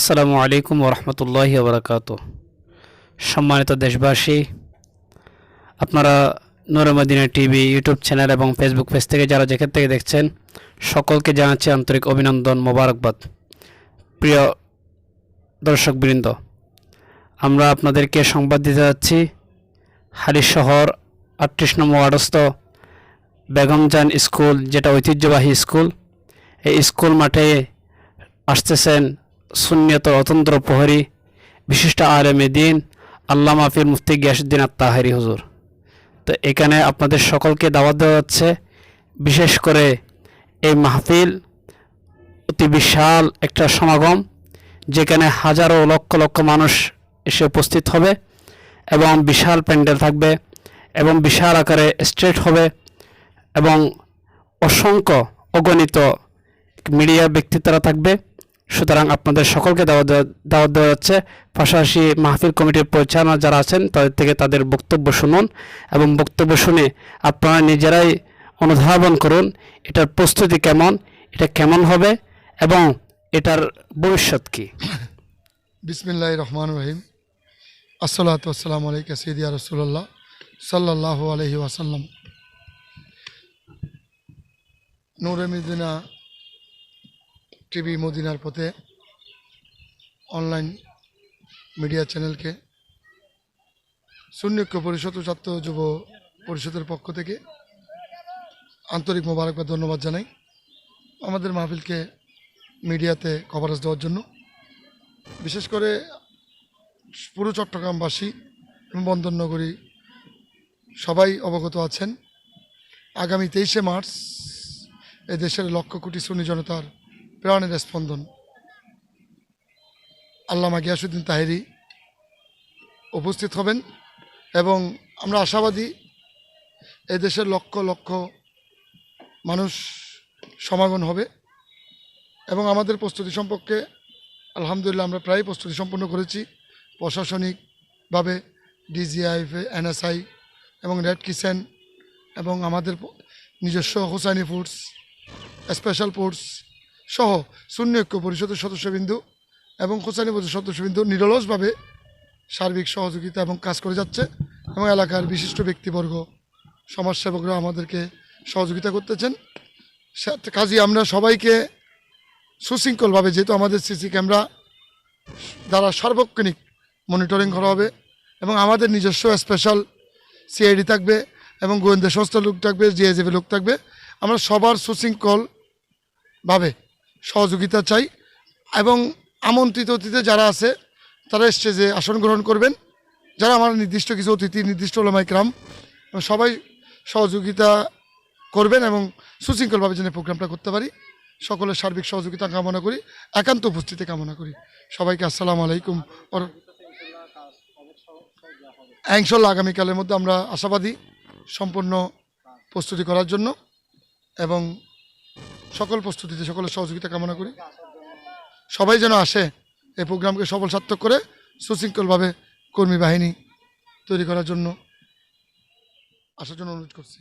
আসসালামু আলাইকুম ওরহমতুল্লাহি ওবরাকাত। সম্মানিত দেশবাসী, আপনারা নরমদিনা টিভি ইউটিউব চ্যানেল এবং ফেসবুক পেজ থেকে যারা যেখান থেকে দেখছেন, সকলকে জানাচ্ছি আন্তরিক অভিনন্দন মোবারকবাদ। প্রিয় দর্শকবৃন্দ, আমরা আপনাদেরকে সংবাদ দিতে যাচ্ছি হালি শহর আটত্রিশ নম্বর ওয়ার্ডস্থ বেগমজান স্কুল, যেটা ঐতিহ্যবাহী স্কুল। এই স্কুল মাঠে আসতেছেন সুন্নিয়ত অতন্ত্র প্রহরী, বিশিষ্ট আলেমে দিন, আল্লাহ মাফির মুফতি গিয়াসুদ্দিন আত্মাহারি হুজুর। তো এখানে আপনাদের সকলকে দাওয়াত দেওয়া হচ্ছে, বিশেষ করে এই মাহফিল অতি বিশাল একটা সমাগম, যেখানে হাজারো লক্ষ লক্ষ মানুষ এসে উপস্থিত হবে এবং বিশাল প্যান্ডেল থাকবে এবং বিশাল আকারে স্ট্রেট হবে এবং অসংখ্য অগণিত মিডিয়া ব্যক্তিত্বরা থাকবে। সুতরাং আপনাদের সকলকে দাওয়াত দেওয়া দাওয়াত দেওয়া যাচ্ছে পাশাপাশি মাহফিল কমিটির পরিচালনা যারা আছেন, তাদের থেকে তাদের বক্তব্য শুনুন এবং বক্তব্য শুনে আপনারা নিজেরাই অনুধাবন করুন, এটার প্রস্তুতি কেমন, এটা কেমন হবে এবং এটার ভবিষ্যৎ কী। বিসমিল্লাহ রহমান রহিম। আসসালামু আলাইকা সৈদিয়া রসুল্লাহ সাল্লাহ আলহি ওয়াসাল্লাম। নূরে মদিনা টিভি মদিনার পথে অনলাইন মিডিয়া চ্যানেলকে শূন্যক্য পরিষদ ও ছাত্র যুব পরিষদের পক্ষ থেকে আন্তরিক মোবারকবাদ ধন্যবাদ জানাই আমাদের মাহফিলকে মিডিয়াতে কভারেজ দেওয়ার জন্য। বিশেষ করে পুরো চট্টগ্রামবাসী এবং বন্দরনগরী সবাই অবগত আছেন। আগামী তেইশে মার্চ এ দেশের লক্ষ কোটি সুন্নি জনতার প্রাণের স্পন্দন। আল্লামা গিয়াসুদ্দিন তাহেরি উপস্থিত হবেন এবং আমরা আশাবাদী এ দেশের লক্ষ লক্ষ মানুষ সমাগম হবে এবং আমাদের প্রস্তুতি সম্পর্কে আলহামদুলিল্লাহ আমরা প্রায় প্রস্তুতি সম্পন্ন করেছি প্রশাসনিকভাবে, ডিজিআইএফ, এনএসআই এবং রেড কিচেন এবং আমাদের নিজস্ব হোসাইনি ফুডস, স্পেশাল ফুডস সহ শূন্য ঐক্য পরিষদের সদস্যবিন্দু এবং হোসাইনি পরিষদের সদস্যবিন্দু নিরলসভাবে সার্বিক সহযোগিতা এবং কাজ করে যাচ্ছে এবং এলাকার বিশিষ্ট ব্যক্তিবর্গ সমাজসেবকরা আমাদেরকে সহযোগিতা করতেছেন। কাজী, আমরা সবাইকে সুশৃঙ্খলভাবে, যেহেতু আমাদের সিসি ক্যামেরা দ্বারা সার্বক্ষণিক মনিটরিং করা হবে এবং আমাদের নিজস্ব স্পেশাল সিআইডি থাকবে এবং গোয়েন্দা সংস্থার লোক থাকবে জিএজেবি লোক থাকবে, আমরা সবার সুশৃঙ্খলভাবে সহযোগিতা চাই এবং আমন্ত্রিত অতিথি যারা আছে, তারা স্টেজে আসন গ্রহণ করবেন। যারা আমার নির্দিষ্ট কিছু অতিথি, নির্দিষ্ট ওলামাই ক্রাম সবাই সহযোগিতা করবেন এবং সুশৃঙ্খলভাবে যেন প্রোগ্রামটা করতে পারি। সকলের সার্বিক সহযোগিতা কামনা করি, একান্ত উপস্থিতি কামনা করি। সবাইকে আসসালামু আলাইকুম। ওর ইনশাল্লাহ আগামীকালের মধ্যে আমরা আশাবাদী, সম্পূর্ণ প্রস্তুতি করার জন্য এবং সকল প্রস্তুতিতে সকলের সহযোগিতা কামনা করি। সবাই যেন আসে এই প্রোগ্রামকে সফল সার্থক করে, সুশৃঙ্খলভাবে কর্মী বাহিনী তৈরি করার জন্য আসার জন্য অনুরোধ করছি।